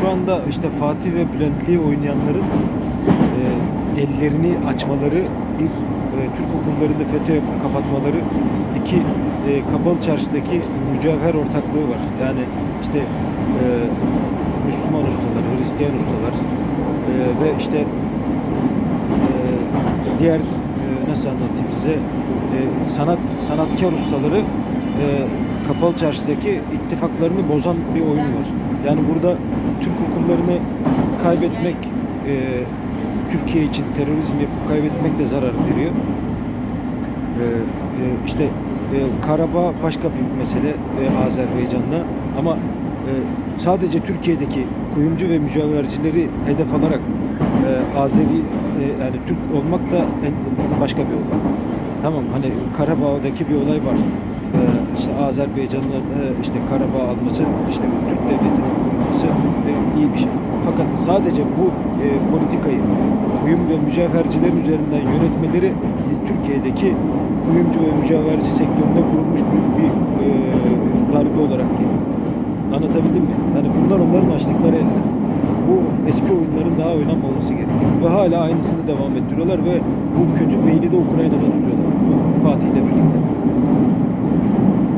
şu anda işte Fatih ve Bülentli'yi oynayanların e, ellerini açmaları, bir e, Türk okullarını FETÖ'ye kapatmaları, iki e, kapalı çarşıdaki mücevher ortaklığı var. Yani işte e, Müslüman ustalar, Hristiyan ustalar e, ve işte e, diğer e, nasıl anlatayım size e, sanat sanatkar ustaları e, kapalı çarşıdaki ittifaklarını bozan bir oyun var. Yani burada Türk okullarını kaybetmek e, Türkiye için terörizm yapıp kaybetmek de zarar veriyor. E, e, işte e, Karabağ başka bir mesele e, Azerbaycan'da ama e, sadece Türkiye'deki kuyumcu ve mücevhercileri hedef alarak e, Azeri e, yani Türk olmak da en- başka bir olay. Tamam hani Karabağ'daki bir olay var. E, işte Azerbaycan'ın e, işte Karabağ alması, işte Türk devletinin kurulması e, iyi bir şey. Fakat sadece bu e, politikayı kuyum ve mücevhercilerin üzerinden yönetmeleri Türkiye'deki kuyumcu ve mücevherci sektörüne kurulmuş bir, bir darbe olarak geliyor. Anlatabildim mi? Yani bunlar onların açtıkları eller. Bu eski oyunların daha oynanmaması gerekiyor. Ve hala aynısını devam ettiriyorlar ve bu kötü beyni de Ukrayna'da tutuyorlar. Fatih ile.